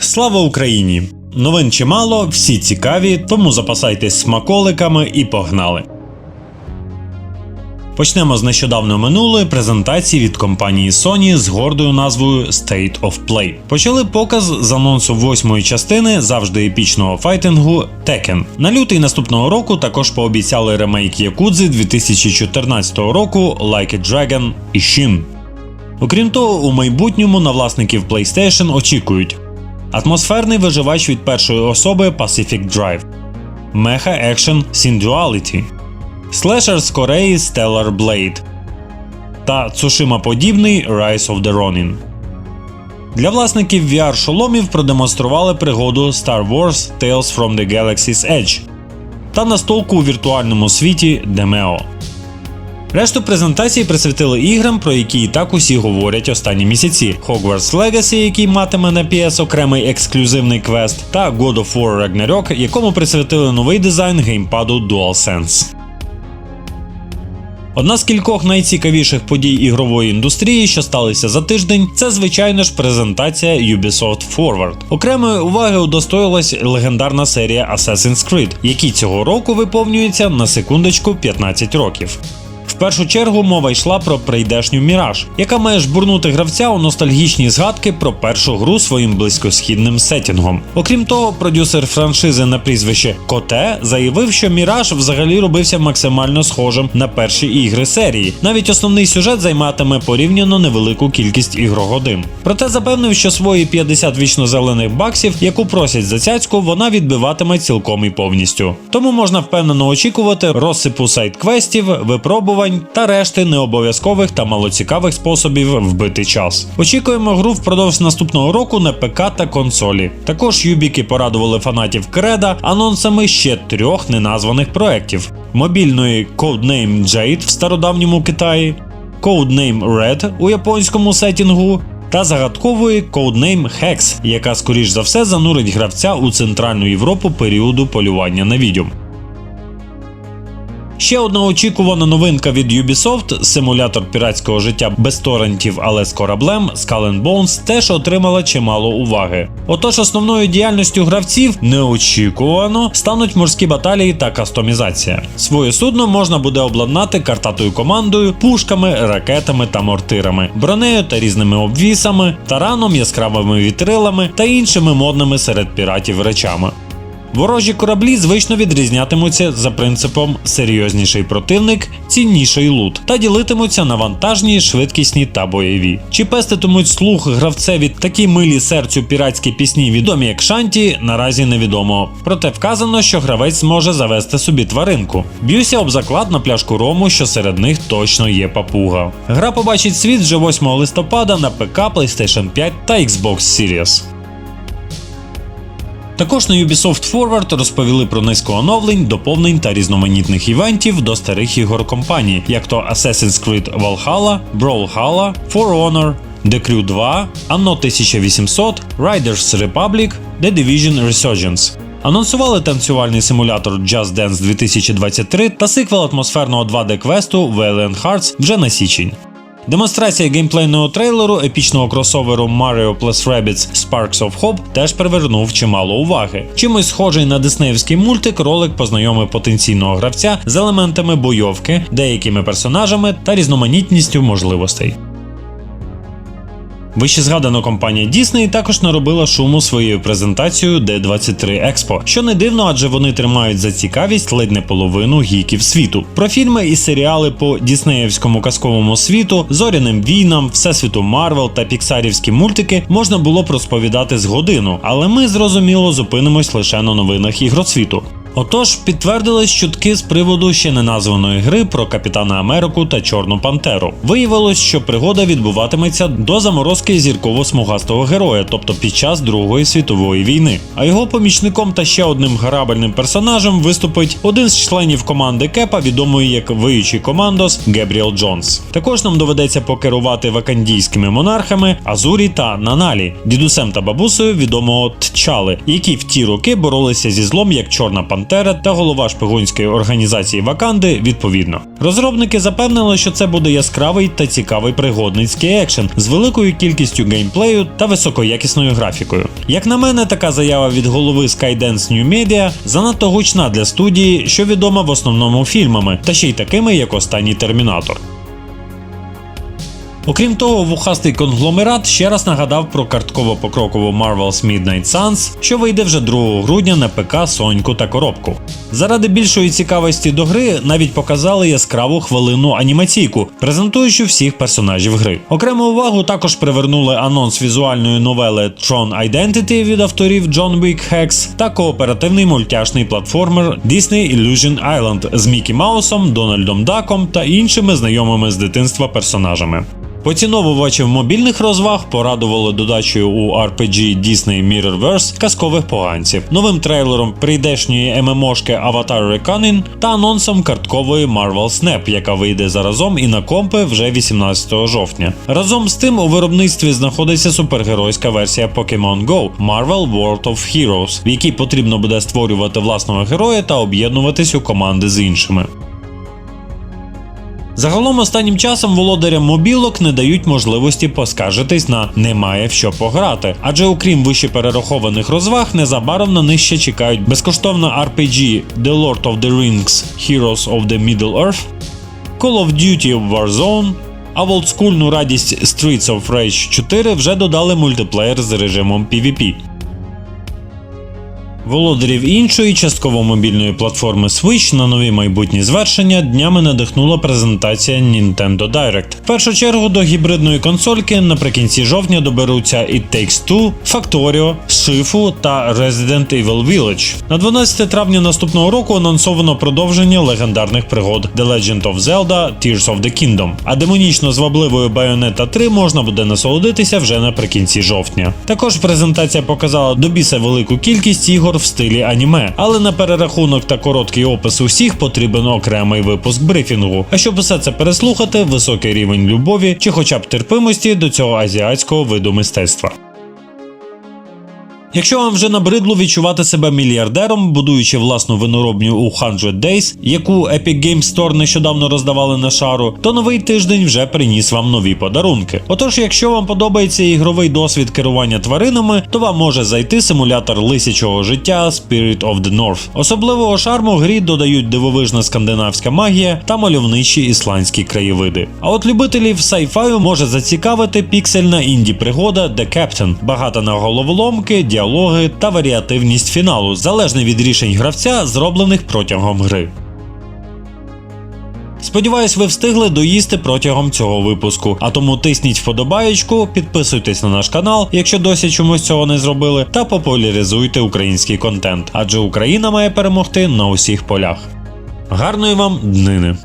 Слава Україні! Новин чимало, всі цікаві, тому запасайтесь смаколиками і погнали. Почнемо з нещодавно минулої презентації від компанії Sony з гордою назвою State of Play. Почали показ з анонсу восьмої частини завжди епічного файтингу Tekken. На лютий наступного року також пообіцяли ремейк Якудзи 2014 року Like a Dragon і Shin. Окрім того, у майбутньому на власників PlayStation очікують атмосферний виживач від першої особи Pacific Drive, Mecha Action Sin Duality, слешер з Кореї Stellar Blade та Цушима подібний Rise of the Ronin. Для власників VR-шоломів продемонстрували пригоду Star Wars Tales from the Galaxy's Edge та настолку у віртуальному світі Demeo. Решту презентації присвятили іграм, про які і так усі говорять останні місяці: Hogwarts Legacy, який матиме на PS окремий ексклюзивний квест, та God of War Ragnarok, якому присвятили новий дизайн геймпаду DualSense. Одна з кількох найцікавіших подій ігрової індустрії, що сталися за тиждень, це звичайно ж презентація Ubisoft Forward. Окремої уваги удостоїлась легендарна серія Assassin's Creed, якій цього року виповнюється на секундочку 15 років. Першу чергу мова йшла про прийдешню Міраж, яка має жбурнути гравця у ностальгічні згадки про першу гру своїм близькосхідним сетінгом. Окрім того, продюсер франшизи на прізвище Коте заявив, що Міраж взагалі робився максимально схожим на перші ігри серії. Навіть основний сюжет займатиме порівняно невелику кількість ігрогодин. Проте запевнив, що свої 50 вічно-зелених баксів, яку просять за цяцьку, вона відбиватиме цілком і повністю. Тому можна впевнено очікувати розсипу сайт-квестів, випробувань та решти необов'язкових та малоцікавих способів вбити час. Очікуємо гру впродовж наступного року на ПК та консолі. Також юбіки порадували фанатів Креда анонсами ще трьох неназваних проєктів: мобільної Codename Jade в стародавньому Китаї, Codename Red у японському сетінгу. Та загадкової Codename Hex, яка скоріш за все занурить гравця у Центральну Європу періоду полювання на відьом. Ще одна очікувана новинка від Ubisoft симулятор піратського життя без торрентів, але з кораблем Skull Bones теж отримала чимало уваги. Отож, основною діяльністю гравців неочікувано стануть морські баталії та кастомізація. Своє судно можна буде обладнати картатою командою, пушками, ракетами та мортирами, бронею та різними обвісами, тараном, яскравими вітрилами та іншими модними серед піратів речами. Ворожі кораблі звично відрізнятимуться за принципом серйозніший противник, цінніший лут та ділитимуться на вантажні, швидкісні та бойові. Чи пеститимуть слух гравцеві такі милі серцю піратські пісні, відомі як шанті, наразі невідомо. Проте вказано, що гравець зможе завести собі тваринку. Б'юся об заклад на пляшку рому, що серед них точно є папуга. Гра побачить світ вже 8 листопада на ПК, PlayStation 5 та Xbox Series. Також на Ubisoft Forward розповіли про низку оновлень, доповнень та різноманітних івентів до старих ігор компанії, як то Assassin's Creed Valhalla, Brawlhalla, For Honor, The Crew 2, Anno 1800, Riders Republic, The Division Resurgence. Анонсували танцювальний симулятор Just Dance 2023 та сиквел атмосферного 2D квесту Valiant Hearts вже на січень. Демонстрація геймплейного трейлеру епічного кросоверу Mario Plus Rabbids Sparks of Hope теж привернув чимало уваги. Чимось схожий на диснеївський мультик, ролик познайомив потенційного гравця з елементами бойовки, деякими персонажами та різноманітністю можливостей. Вище згадана компанія Disney також наробила шуму своєю презентацією D23 Expo, що не дивно, адже вони тримають за цікавість ледь не половину гіків світу. Про фільми і серіали по Діснеївському казковому світу, зоряним війнам, всесвіту Марвел та піксарівські мультики можна було б розповідати з годину, але ми зрозуміло зупинимось лише на новинах ігросвіту. Отож, підтвердились чутки з приводу ще не названої гри про Капітана Америку та Чорну Пантеру. Виявилось, що пригода відбуватиметься до заморозки зірково-смугастого героя, тобто під час Другої світової війни. А його помічником та ще одним грабельним персонажем виступить один з членів команди Кепа, відомий як виючий командос Гебріел Джонс. Також нам доведеться покерувати вакандійськими монархами Азурі та Наналі, дідусем та бабусею відомого Тчали, які в ті роки боролися зі злом як Чорна Пантера Пантера та голова шпигунської організації Ваканди відповідно. Розробники запевнили, що це буде яскравий та цікавий пригодницький екшен з великою кількістю геймплею та високоякісною графікою. Як на мене, така заява від голови Skydance New Media занадто гучна для студії, що відома в основному фільмами, та ще й такими, як останній Термінатор. Окрім того, вухастий конгломерат ще раз нагадав про картково-покрокову Marvel's Midnight Suns, що вийде вже 2 грудня на ПК, Соньку та коробку. Заради більшої цікавості до гри навіть показали яскраву хвилинну анімаційку, презентуючи всіх персонажів гри. Окрему увагу також привернули анонс візуальної новели Tron Identity від авторів John Wick Hex та кооперативний мультяшний платформер Disney Illusion Island з Мікі Маусом, Дональдом Даком та іншими знайомими з дитинства персонажами. Поціновувачів мобільних розваг порадували додачею у RPG Disney Mirrorverse казкових поганців, новим трейлером прийдешньої ММОшки Avatar Reckoning та анонсом карткової Marvel Snap, яка вийде заразом і на компи вже 18 жовтня. Разом з тим у виробництві знаходиться супергеройська версія Pokemon Go Marvel World of Heroes, в якій потрібно буде створювати власного героя та об'єднуватись у команди з іншими. Загалом останнім часом володарям мобілок не дають можливості поскаржитись на немає в що пограти, адже окрім вище перерахованих розваг, незабаром на них ще чекають безкоштовна RPG The Lord of the Rings Heroes of the Middle Earth, Call of Duty Warzone, а в олдскульну радість Streets of Rage 4 вже додали мультиплеєр з режимом PvP. Володарів іншої частково мобільної платформи Switch на нові майбутні звершення днями надихнула презентація Nintendo Direct. В першу чергу до гібридної консольки наприкінці жовтня доберуться It Takes Two, Factorio, Shifu та Resident Evil Village. На 12 травня наступного року анонсовано продовження легендарних пригод The Legend of Zelda Tears of the Kingdom, а демонічно звабливою Bayonetta 3 можна буде насолодитися вже наприкінці жовтня. Також презентація показала до біса велику кількість ігор в стилі аніме, але на перерахунок та короткий опис усіх потрібен окремий випуск брифінгу. А щоб усе це переслухати, високий рівень любові чи хоча б терпимості до цього азіатського виду мистецтва. Якщо вам вже набридло відчувати себе мільярдером, будуючи власну виноробню у 100 Days, яку Epic Games Store нещодавно роздавали на шару, то новий тиждень вже приніс вам нові подарунки. Отож, якщо вам подобається ігровий досвід керування тваринами, то вам може зайти симулятор лисячого життя Spirit of the North. Особливого шарму грі додають дивовижна скандинавська магія та мальовничі ісландські краєвиди. А от любителів сайфаю може зацікавити піксельна інді пригода The Captain, багата на головоломки, діалоги та варіативність фіналу, залежний від рішень гравця, зроблених протягом гри. Сподіваюсь, ви встигли доїсти протягом цього випуску. А тому тисніть вподобаєчку, підписуйтесь на наш канал, якщо досі чомусь цього не зробили, та популяризуйте український контент, адже Україна має перемогти на усіх полях. Гарної вам днини!